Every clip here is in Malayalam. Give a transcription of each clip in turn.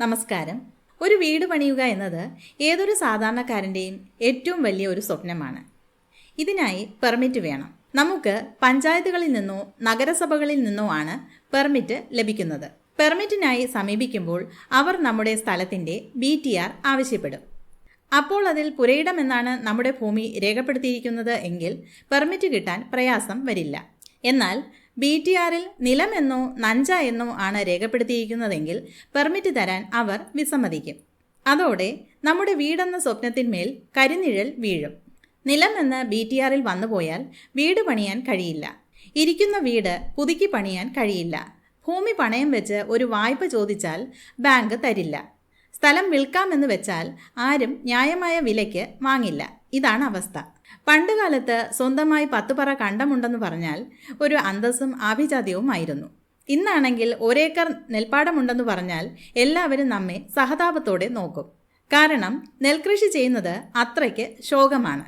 നമസ്കാരം. ഒരു വീട് പണിയുക എന്നത് ഏതൊരു സാധാരണക്കാരന്റെയും ഏറ്റവും വലിയ ഒരു സ്വപ്നമാണ്. ഇതിനായി പെർമിറ്റ് വേണം. നമുക്ക് പഞ്ചായത്തുകളിൽ നിന്നോ നഗരസഭകളിൽ നിന്നോ ആണ് പെർമിറ്റ് ലഭിക്കുന്നത്. പെർമിറ്റിനായി സമീപിക്കുമ്പോൾ അവർ നമ്മുടെ സ്ഥലത്തിന്റെ ബി ടി ആർ ആവശ്യപ്പെടും. അപ്പോൾ അതിൽ പുരയിടം എന്നാണ് നമ്മുടെ ഭൂമി രേഖപ്പെടുത്തിയിരിക്കുന്നത് എങ്കിൽ പെർമിറ്റ് കിട്ടാൻ പ്രയാസം വരില്ല. എന്നാൽ ബി ടി ആറിൽ നിലമെന്നോ നഞ്ച എന്നോ ആണ് രേഖപ്പെടുത്തിയിരിക്കുന്നതെങ്കിൽ പെർമിറ്റ് തരാൻ അവർ വിസമ്മതിക്കും. അതോടെ നമ്മുടെ വീടെന്ന സ്വപ്നത്തിന്മേൽ കരിനിഴൽ വീഴും. നിലമെന്ന് ബി ടി ആറിൽ വന്നുപോയാൽ വീട് പണിയാൻ കഴിയില്ല. ഇരിക്കുന്ന വീട് പുതുക്കി പണിയാൻ കഴിയില്ല. ഭൂമി പണയം വെച്ച് ഒരു വായ്പ ചോദിച്ചാൽ ബാങ്ക് തരില്ല. സ്ഥലം വിൽക്കാമെന്ന് വെച്ചാൽ ആരും ന്യായമായ വിലയ്ക്ക് വാങ്ങില്ല. ഇതാണ് അവസ്ഥ. പണ്ടുകാലത്ത് സ്വന്തമായി പത്തുപറ കണ്ടമുണ്ടെന്ന് പറഞ്ഞാൽ ഒരു അന്തസ്സും ആഭിജാത്യവുമായിരുന്നു. ഇന്നാണെങ്കിൽ ഒരേക്കർ നെൽപ്പാടമുണ്ടെന്ന് പറഞ്ഞാൽ എല്ലാവരും നമ്മെ സഹതാപത്തോടെ നോക്കും. കാരണം നെൽകൃഷി ചെയ്യുന്നത് അത്രയ്ക്ക് ശോകമാണ്.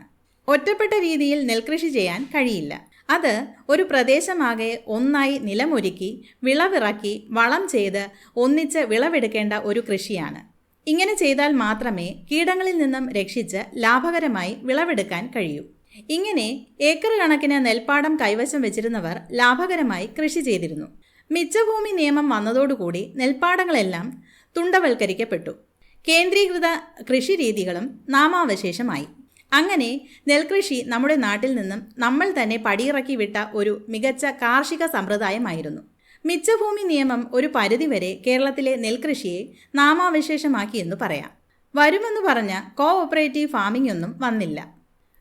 ഒറ്റപ്പെട്ട രീതിയിൽ നെൽകൃഷി ചെയ്യാൻ കഴിയില്ല. അത് ഒരു പ്രദേശമാകെ ഒന്നായി നിലമൊരുക്കി വിളവിറക്കി വളം ചെയ്ത് ഒന്നിച്ച് വിളവെടുക്കേണ്ട ഒരു കൃഷിയാണ്. ഇങ്ങനെ ചെയ്താൽ മാത്രമേ കീടങ്ങളിൽ നിന്നും രക്ഷിച്ച് ലാഭകരമായി വിളവെടുക്കാൻ കഴിയൂ. ഇങ്ങനെ ഏക്കർ കണക്കിന് നെൽപ്പാടം കൈവശം വെച്ചിരുന്നവർ ലാഭകരമായി കൃഷി ചെയ്തിരുന്നു. മിച്ചഭൂമി നിയമം വന്നതോടുകൂടി നെൽപ്പാടങ്ങളെല്ലാം തുണ്ടവൽക്കരിക്കപ്പെട്ടു. കേന്ദ്രീകൃത കൃഷി രീതികളും നാമാവശേഷമായി. അങ്ങനെ നെൽകൃഷി നമ്മുടെ നാട്ടിൽ നിന്നും നമ്മൾ തന്നെ പടിയിറക്കി വിട്ട ഒരു മികച്ച കാർഷിക സമ്പ്രദായമായിരുന്നു. മിച്ചഭൂമി നിയമം ഒരു പരിധിവരെ കേരളത്തിലെ നെൽകൃഷിയെ നാമാവശേഷമാക്കിയെന്ന് പറയാം. വരുമെന്ന് പറഞ്ഞ കോ ഓപ്പറേറ്റീവ് ഫാമിംഗ് ഒന്നും വന്നില്ല.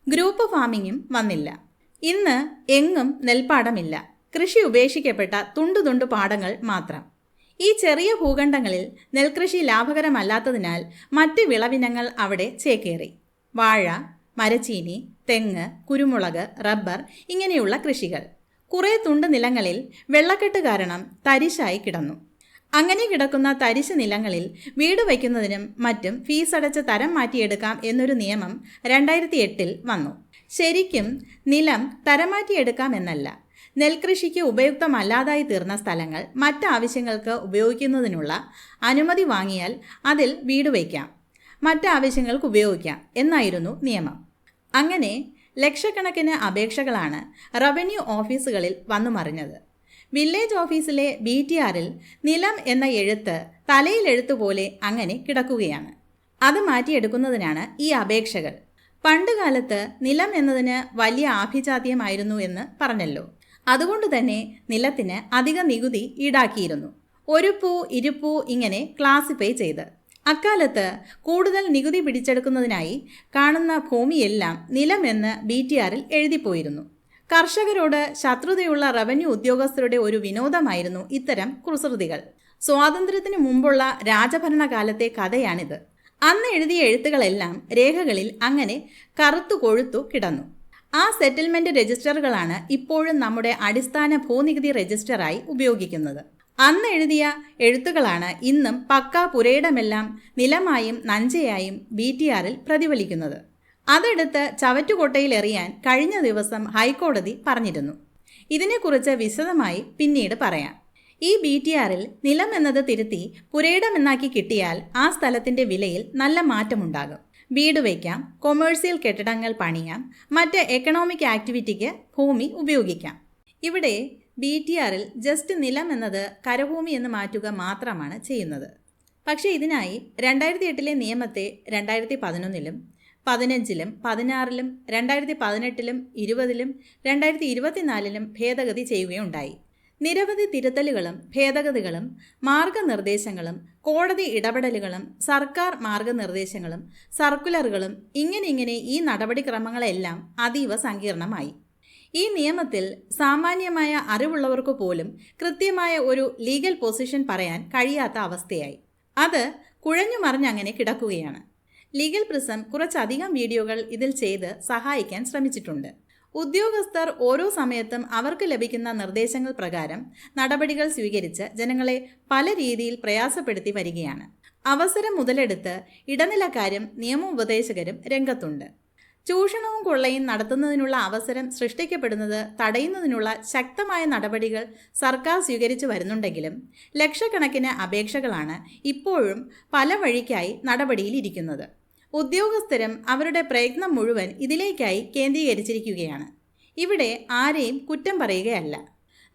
ഗ്രൂപ്പ് ഫാമിങ്ങും വന്നില്ല. ഇന്ന് എങ്ങും നെൽപ്പാടമില്ല. കൃഷി ഉപേക്ഷിക്കപ്പെട്ട തുണ്ടു തുണ്ടു പാടങ്ങൾ മാത്രം. ഈ ചെറിയ ഭൂഖണ്ഡങ്ങളിൽ നെൽകൃഷി ലാഭകരമല്ലാത്തതിനാൽ മറ്റ് വിളവിനങ്ങൾ അവിടെ ചേക്കേറി. വാഴ മരച്ചീനി തെങ്ങ് കുരുമുളക് റബ്ബർ ഇങ്ങനെയുള്ള കൃഷികൾ. കുറേ തുണ്ട് നിലങ്ങളിൽ വെള്ളക്കെട്ട് കാരണം തരിശായി കിടന്നു. അങ്ങനെ കിടക്കുന്ന തരിശ് നിലങ്ങളിൽ വീട് വയ്ക്കുന്നതിനും മറ്റും ഫീസ് അടച്ച് തരം മാറ്റിയെടുക്കാം എന്നൊരു നിയമം രണ്ടായിരത്തി എട്ടിൽ വന്നു. ശരിക്കും നിലം തരം മാറ്റിയെടുക്കാം എന്നല്ല നെൽകൃഷിക്ക് ഉപയുക്തമല്ലാതായി തീർന്ന സ്ഥലങ്ങൾ മറ്റാവശ്യങ്ങൾക്ക് ഉപയോഗിക്കുന്നതിനുള്ള അനുമതി വാങ്ങിയാൽ അതിൽ വീട് വയ്ക്കാം മറ്റാവശ്യങ്ങൾക്ക് ഉപയോഗിക്കാം എന്നായിരുന്നു നിയമം. അങ്ങനെ ലക്ഷക്കണക്കിന് അപേക്ഷകളാണ് റവന്യൂ ഓഫീസുകളിൽ വന്നു മറിഞ്ഞത്. വില്ലേജ് ഓഫീസിലെ ബി ടി ആറിൽ നിലം എന്ന എഴുത്ത് തലയിൽ എഴുത്ത് പോലെ അങ്ങനെ കിടക്കുകയാണ്. അത് മാറ്റിയെടുക്കുന്നതിനാണ് ഈ അപേക്ഷകൾ. പണ്ടുകാലത്ത് നിലം എന്നതിന് വലിയ ആഭിജാത്യമായിരുന്നു എന്ന് പറഞ്ഞല്ലോ. അതുകൊണ്ട് തന്നെ നിലത്തിന് അധിക നികുതി ഈടാക്കിയിരുന്നു. ഒരു പൂ ഇരുപ്പൂ ഇങ്ങനെ ക്ലാസിഫൈ ചെയ്ത്. അക്കാലത്ത് കൂടുതൽ നികുതി പിടിച്ചെടുക്കുന്നതിനായി കാണുന്ന ഭൂമിയെല്ലാം നിലമെന്ന് ബി ടി ആറിൽ എഴുതിപ്പോയിരുന്നു. കർഷകരോട് ശത്രുതയുള്ള റവന്യൂ ഉദ്യോഗസ്ഥരുടെ ഒരു വിനോദമായിരുന്നു ഇത്തരം കുസൃതികൾ. സ്വാതന്ത്ര്യത്തിന് മുമ്പുള്ള രാജഭരണകാലത്തെ കഥയാണിത്. അന്ന് എഴുതിയ എഴുത്തുകളെല്ലാം രേഖകളിൽ അങ്ങനെ കറുത്തു കൊഴുത്തു കിടന്നു. ആ സെറ്റിൽമെന്റ് രജിസ്റ്ററുകളാണ് ഇപ്പോഴും നമ്മുടെ അടിസ്ഥാന ഭൂനികുതി രജിസ്റ്ററായി ഉപയോഗിക്കുന്നത്. അന്ന് എഴുതിയ എഴുത്തുകളാണ് ഇന്നും പക്ക പുരയിടമെല്ലാം നിലമായും നഞ്ചയായും ബി ടി ആറിൽ പ്രതിഫലിക്കുന്നത്. അതെടുത്ത് ചവറ്റുകൊട്ടയിൽ എറിയാൻ കഴിഞ്ഞ ദിവസം ഹൈക്കോടതി പറഞ്ഞിരുന്നു. ഇതിനെക്കുറിച്ച് വിശദമായി പിന്നീട് പറയാം. ഈ ബി ടി ആറിൽ നിലം എന്നത് തിരുത്തി പുരയിടമെന്നാക്കി കിട്ടിയാൽ ആ സ്ഥലത്തിന്റെ വിലയിൽ നല്ല മാറ്റമുണ്ടാകും. വീട് വയ്ക്കാം കൊമേഴ്സ്യൽ കെട്ടിടങ്ങൾ പണിയാം മറ്റ് എക്കണോമിക് ആക്ടിവിറ്റിക്ക് ഭൂമി ഉപയോഗിക്കാം. ഇവിടെ ബി ടി ആറിൽ ജസ്റ്റ് നിലം എന്നത് കരഭൂമി എന്ന് മാറ്റുക മാത്രമാണ് ചെയ്യുന്നത്. പക്ഷേ ഇതിനായി രണ്ടായിരത്തി എട്ടിലെ നിയമത്തെ രണ്ടായിരത്തി പതിനൊന്നിലും പതിനഞ്ചിലും പതിനാറിലും രണ്ടായിരത്തി പതിനെട്ടിലും ഇരുപതിലും രണ്ടായിരത്തി ഇരുപത്തിനാലിലും ഭേദഗതി ചെയ്യുകയുണ്ടായി. നിരവധി തിരുത്തലുകളും ഭേദഗതികളും മാർഗനിർദ്ദേശങ്ങളും കോടതി ഇടപെടലുകളും സർക്കാർ മാർഗനിർദ്ദേശങ്ങളും സർക്കുലറുകളും ഇങ്ങനെ ഇങ്ങനെ ഈ നടപടിക്രമങ്ങളെല്ലാം അതീവ സങ്കീർണമായി. ഈ നിയമത്തിൽ സാമാന്യമായ അറിവുള്ളവർക്ക് പോലും കൃത്യമായ ഒരു ലീഗൽ പൊസിഷൻ പറയാൻ കഴിയാത്ത അവസ്ഥയായി. അത് കുഴഞ്ഞു മറിഞ്ഞങ്ങനെ കിടക്കുകയാണ്. ലീഗൽ പ്രിസം കുറച്ചധികം വീഡിയോകൾ ഇതിൽ ചെയ്ത് സഹായിക്കാൻ ശ്രമിച്ചിട്ടുണ്ട്. ഉദ്യോഗസ്ഥർ ഓരോ സമയത്തും അവർക്ക് ലഭിക്കുന്ന നിർദ്ദേശങ്ങൾ പ്രകാരം നടപടികൾ സ്വീകരിച്ച് ജനങ്ങളെ പല രീതിയിൽ പ്രയാസപ്പെടുത്തി വരികയാണ്. അവസരം മുതലെടുത്ത് ഇടനിലക്കാരും നിയമോപദേശകരും രംഗത്തുണ്ട്. ചൂഷണവും കൊള്ളയും നടത്തുന്നതിനുള്ള അവസരം സൃഷ്ടിക്കപ്പെടുന്നത് തടയുന്നതിനുള്ള ശക്തമായ നടപടികൾ സർക്കാർ സ്വീകരിച്ചു വരുന്നുണ്ടെങ്കിലും ലക്ഷക്കണക്കിന് അപേക്ഷകളാണ് ഇപ്പോഴും പല വഴിക്കായി നടപടിയിലിരിക്കുന്നത്. ഉദ്യോഗസ്ഥരും അവരുടെ പ്രയത്നം മുഴുവൻ ഇതിലേക്കായി കേന്ദ്രീകരിച്ചിരിക്കുകയാണ്. ഇവിടെ ആരെയും കുറ്റം പറയുകയല്ല.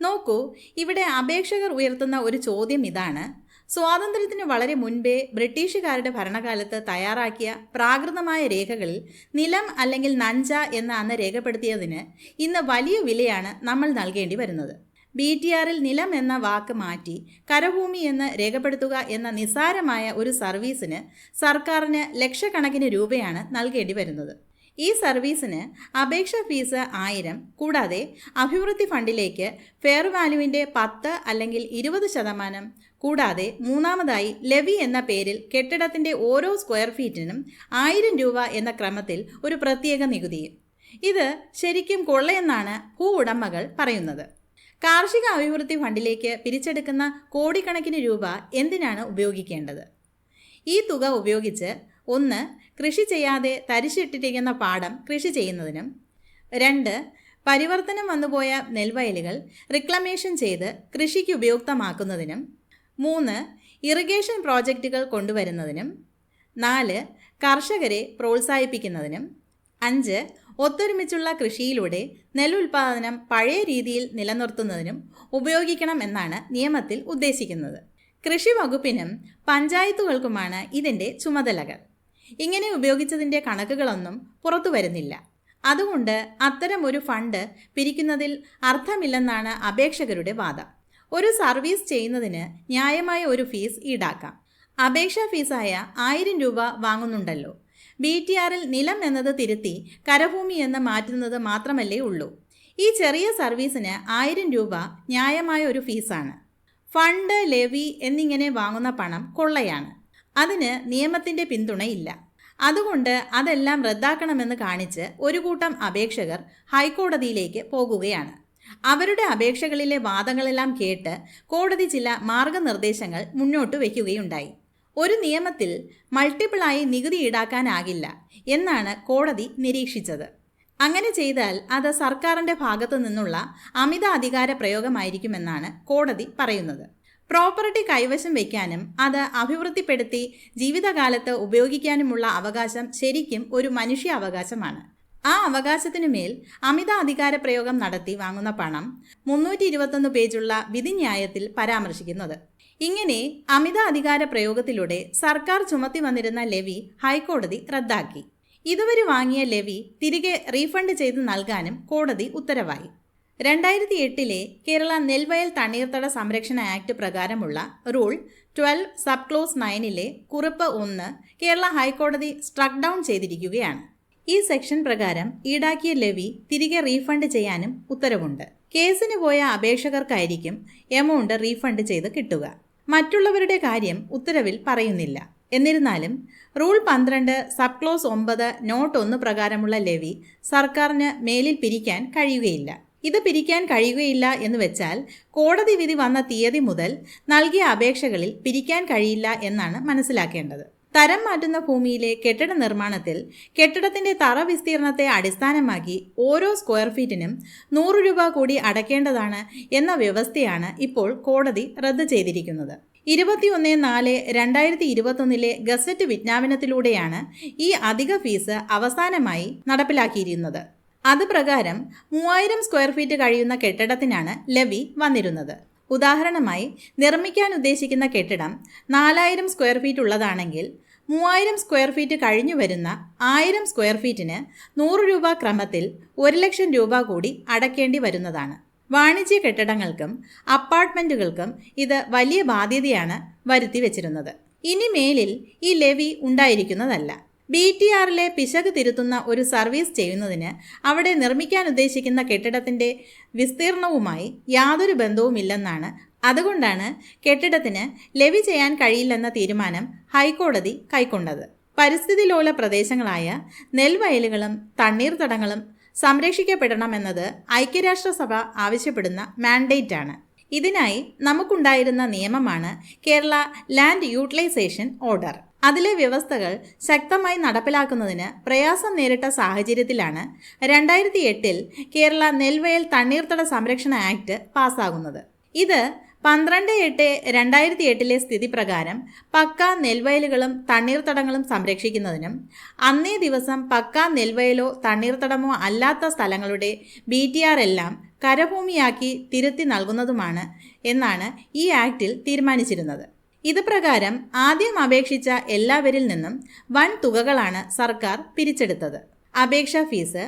നോക്കൂ ഇവിടെ അപേക്ഷകർ ഉയർത്തുന്ന ഒരു ചോദ്യം ഇതാണ്. സ്വാതന്ത്ര്യത്തിന് വളരെ മുൻപേ ബ്രിട്ടീഷുകാരുടെ ഭരണകാലത്ത് തയ്യാറാക്കിയ പ്രാകൃതമായ രേഖകളിൽ നിലം അല്ലെങ്കിൽ നഞ്ച എന്ന് അന്ന് രേഖപ്പെടുത്തിയതിന് ഇന്ന് വലിയ വിലയാണ് നമ്മൾ നൽകേണ്ടി വരുന്നത്. ബി ടി ആറിൽ നിലം എന്ന വാക്ക് മാറ്റി കരഭൂമി എന്ന് രേഖപ്പെടുത്തുക എന്ന നിസ്സാരമായ ഒരു സർവീസിന് സർക്കാരിന് ലക്ഷക്കണക്കിന് രൂപയാണ് നൽകേണ്ടി വരുന്നത്. ഈ സർവീസിന് അപേക്ഷ ഫീസ് ആയിരം കൂടാതെ അഭിവൃദ്ധി ഫണ്ടിലേക്ക് ഫെയർ വാല്യുവിന്റെ പത്ത് അല്ലെങ്കിൽ ഇരുപത് ശതമാനം കൂടാതെ മൂന്നാമതായി ലെവി എന്ന പേരിൽ കെട്ടിടത്തിന്റെ ഓരോ സ്ക്വയർ ഫീറ്റിനും ആയിരം രൂപ എന്ന ക്രമത്തിൽ ഒരു പ്രത്യേക നികുതി. ഇത് ശരിക്കും കൊള്ളയെന്നാണ് ഭൂ ഉടമകൾ പറയുന്നത്. കാർഷിക അഭിവൃദ്ധി ഫണ്ടിലേക്ക് പിരിച്ചെടുക്കുന്ന കോടിക്കണക്കിന് രൂപ എന്തിനാണ് ഉപയോഗിക്കേണ്ടത്? ഈ തുക ഉപയോഗിച്ച് ഒന്ന് കൃഷി ചെയ്യാതെ തരിശിട്ടിരിക്കുന്ന പാടം കൃഷി ചെയ്യുന്നതിനും. രണ്ട് പരിവർത്തനം വന്നുപോയ നെൽവയലുകൾ റിക്ലമേഷൻ ചെയ്ത് കൃഷിക്ക് ഉപയുക്തമാക്കുന്നതിനും. മൂന്ന് ഇറിഗേഷൻ പ്രോജക്റ്റുകൾ കൊണ്ടുവരുന്നതിനും. നാല് കർഷകരെ പ്രോത്സാഹിപ്പിക്കുന്നതിനും. അഞ്ച് ഒത്തൊരുമിച്ചുള്ള കൃഷിയിലൂടെ നെല്ലുൽപാദനം പഴയ രീതിയിൽ നിലനിർത്തുന്നതിനും ഉപയോഗിക്കണം എന്നാണ് നിയമത്തിൽ ഉദ്ദേശിക്കുന്നത്. കൃഷി വകുപ്പിനും പഞ്ചായത്തുകൾക്കുമാണ് ഇതിന്റെ ചുമതലകൾ. ഇങ്ങനെ ഉപയോഗിച്ചതിന്റെ കണക്കുകളൊന്നും പുറത്തു വരുന്നില്ല. അതുകൊണ്ട് അത്തരം ഒരു ഫണ്ട് പിരിക്കുന്നതിൽ അർത്ഥമില്ലെന്നാണ് അപേക്ഷകരുടെ വാദം. ഒരു സർവീസ് ചെയ്യുന്നതിന് ന്യായമായ ഒരു ഫീസ് ഈടാക്കാം. അപേക്ഷാ ഫീസായ ആയിരം രൂപ വാങ്ങുന്നുണ്ടല്ലോ. ബി ടി ആറിൽ നിലം എന്നത് തിരുത്തി കരഭൂമി എന്ന് മാറ്റുന്നത് മാത്രമല്ലേ ഉള്ളൂ. ഈ ചെറിയ സർവീസിന് ആയിരം രൂപ ന്യായമായ ഒരു ഫീസാണ്. ഫണ്ട് ലെവി എന്നിങ്ങനെ വാങ്ങുന്ന പണം കൊള്ളയാണ്. അതിന് നിയമത്തിന്റെ പിന്തുണയില്ല. അതുകൊണ്ട് അതെല്ലാം റദ്ദാക്കണമെന്ന് കാണിച്ച് ഒരു കൂട്ടം അപേക്ഷകർ ഹൈക്കോടതിയിലേക്ക് പോകുകയാണ്. അവരുടെ അപേക്ഷകളിലെ വാദങ്ങളെല്ലാം കേട്ട് കോടതി ചില മാർഗനിർദ്ദേശങ്ങൾ മുന്നോട്ട് വയ്ക്കുകയുണ്ടായി. ഒരു നിയമത്തിൽ മൾട്ടിപ്പിളായി നികുതി ഈടാക്കാനാകില്ല എന്നാണ് കോടതി നിരീക്ഷിച്ചത്. അങ്ങനെ ചെയ്താൽ അത് സർക്കാരിന്റെ ഭാഗത്തു നിന്നുള്ള അമിത അധികാര പ്രയോഗമായിരിക്കുമെന്നാണ് കോടതി പറയുന്നത്. പ്രോപ്പർട്ടി കൈവശം വയ്ക്കാനും അത് അഭിവൃദ്ധിപ്പെടുത്തി ജീവിതകാലത്ത് ഉപയോഗിക്കാനുമുള്ള അവകാശം ശരിക്കും ഒരു മനുഷ്യ അവകാശമാണ്. ആ അവകാശത്തിനു മേൽ അമിത അധികാര പ്രയോഗം നടത്തി വാങ്ങുന്ന പണം മുന്നൂറ്റി ഇരുപത്തൊന്ന് പേജുള്ള വിധിന്യായത്തിൽ പരാമർശിക്കുന്നത്. ഇങ്ങനെ അമിത അധികാര പ്രയോഗത്തിലൂടെ സർക്കാർ ചുമത്തി വന്നിരുന്ന ലെവി ഹൈക്കോടതി റദ്ദാക്കി. ഇതുവരെ വാങ്ങിയ ലെവി തിരികെ റീഫണ്ട് ചെയ്ത് നൽകാനും കോടതി ഉത്തരവായി. രണ്ടായിരത്തി എട്ടിലെ കേരള നെൽവയൽ തണ്ണീർത്തട സംരക്ഷണ ആക്ട് പ്രകാരമുള്ള റൂൾ ട്വൽവ് സബ് ക്ലോസ് നയനിലെ കുറിപ്പ് ഒന്ന് കേരള ഹൈക്കോടതി സ്ട്രക്ക് ഡൗൺ ചെയ്തിരിക്കുകയാണ്. ഈ സെക്ഷൻ പ്രകാരം ഈടാക്കിയ ലെവി തിരികെ റീഫണ്ട് ചെയ്യാനും ഉത്തരവുണ്ട്. കേസിന് പോയ അപേക്ഷകർക്കായിരിക്കും എമൗണ്ട് റീഫണ്ട് ചെയ്ത് കിട്ടുക. മറ്റുള്ളവരുടെ കാര്യം ഉത്തരവിൽ പറയുന്നില്ല. എന്നിരുന്നാലും റൂൾ പന്ത്രണ്ട് സബ് ക്ലോസ് ഒമ്പത് നോട്ട് ഒന്ന് പ്രകാരമുള്ള ലെവി സർക്കാരിന് മേലിൽ പിരിക്കാൻ കഴിയുകയില്ല. ഇത് പിരിക്കാൻ കഴിയുകയില്ല എന്ന് വെച്ചാൽ കോടതി വിധി വന്ന തീയതി മുതൽ നൽകിയ അപേക്ഷകളിൽ പിരിക്കാൻ കഴിയില്ല എന്നാണ് മനസ്സിലാക്കേണ്ടത്. തരം മാറ്റുന്ന ഭൂമിയിലെ കെട്ടിട നിർമ്മാണത്തിൽ കെട്ടിടത്തിന്റെ തറ വിസ്തീർണത്തെ അടിസ്ഥാനമാക്കി ഓരോ സ്ക്വയർ ഫീറ്റിനും നൂറ് രൂപ കൂടി അടയ്ക്കേണ്ടതാണ് എന്ന വ്യവസ്ഥയാണ് ഇപ്പോൾ കോടതി റദ്ദ് ചെയ്തിരിക്കുന്നത്. ഇരുപത്തിയൊന്ന് നാല് രണ്ടായിരത്തി ഇരുപത്തൊന്നിലെ ഗസറ്റ് വിജ്ഞാപനത്തിലൂടെയാണ് ഈ അധിക ഫീസ് അവസാനമായി നടപ്പിലാക്കിയിരുന്നത് അത് പ്രകാരം മൂവായിരം സ്ക്വയർ ഫീറ്റ് കഴിയുന്ന കെട്ടിടത്തിനാണ് ലവി വന്നിരുന്നത്. ഉദാഹരണമായി നിർമ്മിക്കാൻ ഉദ്ദേശിക്കുന്ന കെട്ടിടം നാലായിരം സ്ക്വയർ ഫീറ്റ് ഉള്ളതാണെങ്കിൽ മൂവായിരം സ്ക്വയർ ഫീറ്റ് കഴിഞ്ഞു വരുന്ന ആയിരം സ്ക്വയർ ഫീറ്റിന് നൂറ് രൂപ ക്രമത്തിൽ ഒരു ലക്ഷം രൂപ കൂടി അടയ്ക്കേണ്ടി വരുന്നതാണ്. വാണിജ്യ കെട്ടിടങ്ങൾക്കും അപ്പാർട്ട്മെന്റുകൾക്കും ഇത് വലിയ ബാധ്യതയാണ് വരുത്തി വച്ചിരുന്നത് ഇനി മേലിൽ ഈ ലെവി ഉണ്ടായിരിക്കുന്നതല്ല. ബി ടി ആറിലെ പിശക് തിരുത്തുന്ന ഒരു സർവീസ് ചെയ്യുന്നതിന് അവിടെ നിർമ്മിക്കാൻ ഉദ്ദേശിക്കുന്ന കെട്ടിടത്തിന്റെ വിസ്തീർണവുമായി യാതൊരു ബന്ധവുമില്ലെന്നാണ്. അതുകൊണ്ടാണ് കെട്ടിടത്തിന് ലെവി ചെയ്യാൻ കഴിയില്ലെന്ന തീരുമാനം ഹൈക്കോടതി കൈക്കൊണ്ടത്. പരിസ്ഥിതി ലോല പ്രദേശങ്ങളായ നെൽവയലുകളും തണ്ണീർത്തടങ്ങളും സംരക്ഷിക്കപ്പെടണമെന്നത് ഐക്യരാഷ്ട്രസഭ ആവശ്യപ്പെടുന്ന മാൻഡേറ്റ് ആണ് ഇതിനായി നമുക്കുണ്ടായിരുന്ന നിയമമാണ് കേരള ലാൻഡ് യൂട്ടിലൈസേഷൻ ഓർഡർ. അതിലെ വ്യവസ്ഥകൾ ശക്തമായി നടപ്പിലാക്കുന്നതിന് പ്രയാസം നേരിട്ട സാഹചര്യത്തിലാണ് രണ്ടായിരത്തി എട്ടിൽ കേരള നെൽവയൽ തണ്ണീർത്തട സംരക്ഷണ ആക്ട് പാസ്സാകുന്നത്. ഇത് പന്ത്രണ്ട് എട്ട് രണ്ടായിരത്തി എട്ടിലെ സ്ഥിതി പ്രകാരം പക്ക നെൽവയലുകളും തണ്ണീർത്തടങ്ങളും സംരക്ഷിക്കുന്നതിനും അന്നേ ദിവസം പക്ക നെൽവയലോ തണ്ണീർത്തടമോ അല്ലാത്ത സ്ഥലങ്ങളുടെ ബി ടി ആർ എല്ലാം കരഭൂമിയാക്കി തിരുത്തി നൽകുന്നതുമാണ് എന്നാണ് ഈ ആക്ടിൽ തീരുമാനിച്ചിരുന്നത്. ഇത് പ്രകാരം ആദ്യം അപേക്ഷിച്ച എല്ലാവരിൽ നിന്നും വൻ തുകകളാണ് സർക്കാർ പിരിച്ചെടുത്തത്. അപേക്ഷാ ഫീസ്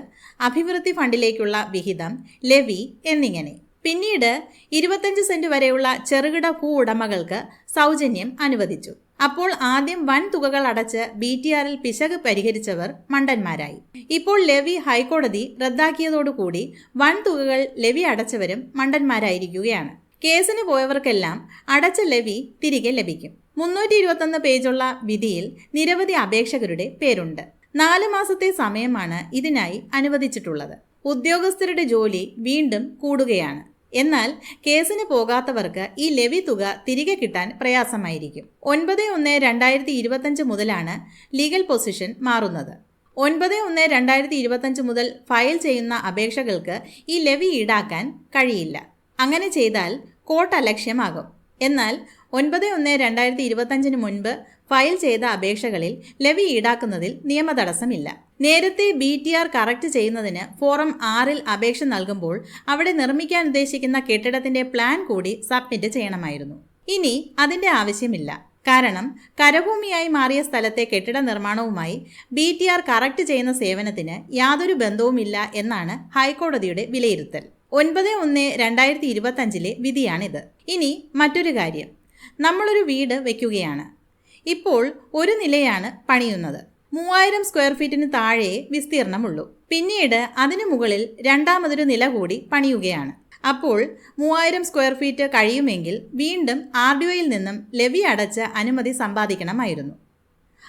അഭിവൃദ്ധി ഫണ്ടിലേക്കുള്ള വിഹിതം ലെവി എന്നിങ്ങനെ. പിന്നീട് ഇരുപത്തഞ്ച് സെന്റ് വരെയുള്ള ചെറുകിട ഭൂ ഉടമകൾക്ക് സൗജന്യം അനുവദിച്ചു. അപ്പോൾ ആദ്യം വൻ തുകകൾ അടച്ച് ബി ടി ആറിൽ പിശക് പരിഹരിച്ചവർ മണ്ടന്മാരായി. ഇപ്പോൾ ലെവി ഹൈക്കോടതി റദ്ദാക്കിയതോടുകൂടി വൻ തുകകൾ ലെവി അടച്ചവരും മണ്ടന്മാരായിരിക്കുകയാണ്. കേസിന് പോയവർക്കെല്ലാം അടച്ച ലവി തിരികെ ലഭിക്കും. മുന്നൂറ്റി ഇരുപത്തൊന്ന് പേജുള്ള വിധിയിൽ നിരവധി അപേക്ഷകരുടെ പേരുണ്ട്. നാല് മാസത്തെ സമയമാണ് ഇതിനായി അനുവദിച്ചിട്ടുള്ളത്. ഉദ്യോഗസ്ഥരുടെ ജോലി വീണ്ടും കൂടുകയാണ്. എന്നാൽ കേസിന് പോകാത്തവർക്ക് ഈ ലെവി തുക തിരികെ കിട്ടാൻ പ്രയാസമായിരിക്കും. ഒൻപത് ഒന്ന് രണ്ടായിരത്തി ഇരുപത്തഞ്ച് മുതലാണ് ലീഗൽ പൊസിഷൻ മാറുന്നത്. ഒൻപത് ഒന്ന് രണ്ടായിരത്തി ഇരുപത്തഞ്ച് മുതൽ ഫയൽ ചെയ്യുന്ന അപേക്ഷകൾക്ക് ഈ ലെവി ഈടാക്കാൻ കഴിയില്ല. അങ്ങനെ ചെയ്താൽ കോട്ട ലക്ഷ്യമാകും എന്നാൽ ഒൻപത് ഒന്ന് രണ്ടായിരത്തി ഇരുപത്തഞ്ചിന് മുൻപ് ഫയൽ ചെയ്ത അപേക്ഷകളിൽ ലെവി ഈടാക്കുന്നതിൽ നിയമതടസ്സമില്ല. നേരത്തെ ബി ടി ആർ കറക്റ്റ് ചെയ്യുന്നതിന് ഫോറം ആറിൽ അപേക്ഷ നൽകുമ്പോൾ അവിടെ നിർമ്മിക്കാൻ ഉദ്ദേശിക്കുന്ന കെട്ടിടത്തിന്റെ പ്ലാൻ കൂടി സബ്മിറ്റ് ചെയ്യണമായിരുന്നു. ഇനി അതിന്റെ ആവശ്യമില്ല. കാരണം കരഭൂമിയായി മാറിയ സ്ഥലത്തെ കെട്ടിട നിർമ്മാണവുമായി ബി ടി ആർ കറക്റ്റ് ചെയ്യുന്ന സേവനത്തിന് യാതൊരു ബന്ധവുമില്ല എന്നാണ് ഹൈക്കോടതിയുടെ വിലയിരുത്തൽ. ഒൻപത് ഒന്ന് രണ്ടായിരത്തി ഇരുപത്തഞ്ചിലെ വിധിയാണിത്. ഇനി മറ്റൊരു കാര്യം. നമ്മളൊരു വീട് വയ്ക്കുകയാണ് ഇപ്പോൾ ഒരു നിലയാണ് പണിയുന്നത്. മൂവായിരം സ്ക്വയർ ഫീറ്റിന് താഴെ വിസ്തീർണമുള്ളൂ. പിന്നീട് അതിനു മുകളിൽ രണ്ടാമതൊരു നില കൂടി പണിയുകയാണ്. അപ്പോൾ മൂവായിരം സ്ക്വയർ ഫീറ്റ് കഴിയുമെങ്കിൽ വീണ്ടും ആർ ഡി ഒയിൽ നിന്നും ലെവി അടച്ച് അനുമതി സമ്പാദിക്കണമായിരുന്നു.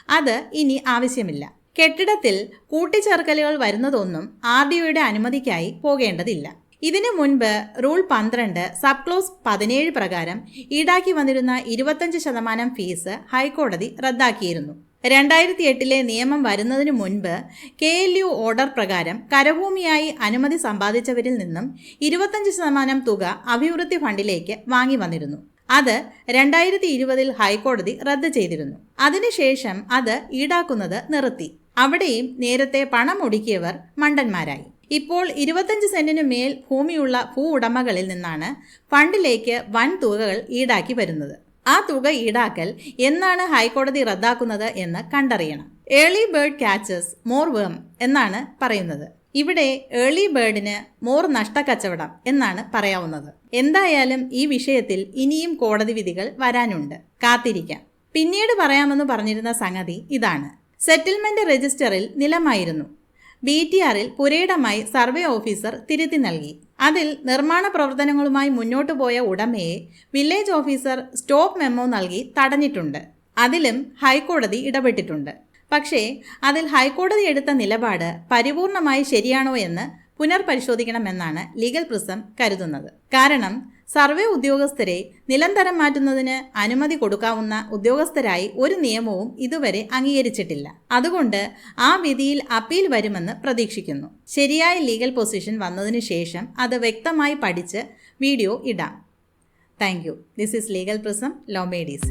അത് ഇനി ആവശ്യമില്ല. കെട്ടിടത്തിൽ കൂട്ടിച്ചേർക്കലുകൾ വരുന്നതൊന്നും ആർ ഡി ഒയുടെ അനുമതിക്കായി പോകേണ്ടതില്ല. ഇതിനു മുൻപ് റൂൾ പന്ത്രണ്ട് സബ് ക്ലോസ് പതിനേഴ് പ്രകാരം ഈടാക്കി വന്നിരുന്ന ഇരുപത്തഞ്ച് ശതമാനം ഫീസ് ഹൈക്കോടതി റദ്ദാക്കിയിരുന്നു. രണ്ടായിരത്തി എട്ടിലെ നിയമം വരുന്നതിനു മുൻപ് കെ എൽ യു ഓർഡർ പ്രകാരം കരഭൂമിയായി അനുമതി സമ്പാദിച്ചവരിൽ നിന്നും ഇരുപത്തഞ്ച് ശതമാനം തുക അഭിവൃദ്ധി ഫണ്ടിലേക്ക് വാങ്ങി വന്നിരുന്നു. അത് രണ്ടായിരത്തി ഇരുപതിൽ ഹൈക്കോടതി റദ്ദ് ചെയ്തിരുന്നു. അതിനുശേഷം അത് ഈടാക്കുന്നത് നിർത്തി. അവിടെയും നേരത്തെ പണം ഒടുക്കിയവർ മണ്ടന്മാരായി. ഇപ്പോൾ ഇരുപത്തഞ്ച് സെന്റിനു മേൽ ഭൂമിയുള്ള ഭൂ ഉടമകളിൽ നിന്നാണ് ഫണ്ടിലേക്ക് വൻ തുകകൾ ഈടാക്കി വരുന്നത്. ആ തുക ഈടാക്കൽ എന്നാണ് ഹൈക്കോടതി റദ്ദാക്കുന്നത് എന്ന് കണ്ടറിയണം. ഏർലി ബേർഡ് ക്യാച്ചസ് മോർ വേം എന്നാണ് പറയുന്നത്. ഇവിടെ ഏർലി ബേർഡിന് മോർ നഷ്ടക്കച്ചവടം എന്നാണ് പറയാവുന്നത്. എന്തായാലും ഈ വിഷയത്തിൽ ഇനിയും കോടതി വിധികൾ വരാനുണ്ട്. കാത്തിരിക്കാം. പിന്നീട് പറയാമെന്ന് പറഞ്ഞിരുന്ന സംഗതി ഇതാണ്. സെറ്റിൽമെന്റ് രജിസ്റ്ററിൽ നിലമായിരുന്നു. ബി ടി ആറിൽ പുരയിടമായി സർവേ ഓഫീസർ തിരുത്തി നൽകി. അതിൽ നിർമ്മാണ പ്രവർത്തനങ്ങളുമായി മുന്നോട്ടു പോയ ഉടമയെ വില്ലേജ് ഓഫീസർ സ്റ്റോപ്പ് മെമ്മോ നൽകി തടഞ്ഞിട്ടുണ്ട്. അതിലും ഹൈക്കോടതി ഇടപെട്ടിട്ടുണ്ട്. പക്ഷേ അതിൽ ഹൈക്കോടതി എടുത്ത നിലപാട് പരിപൂർണമായി ശരിയാണോ എന്ന് പുനർപരിശോധിക്കണമെന്നാണ് ലീഗൽ പ്രിസം കരുതുന്നത്. കാരണം സർവേ ഉദ്യോഗസ്ഥരെ നിലന്തരം മാറ്റുന്നതിന് അനുമതി കൊടുക്കാവുന്ന ഉദ്യോഗസ്ഥരായി ഒരു നിയമവും ഇതുവരെ അംഗീകരിച്ചിട്ടില്ല. അതുകൊണ്ട് ആ വിധിയിൽ അപ്പീൽ വരുമെന്ന് പ്രതീക്ഷിക്കുന്നു. ശരിയായ ലീഗൽ പൊസിഷൻ വന്നതിന് ശേഷം അത് വ്യക്തമായി പഠിച്ച് വീഡിയോ ഇടാം. Thank you. This is legal prism ലോമേഡീസ്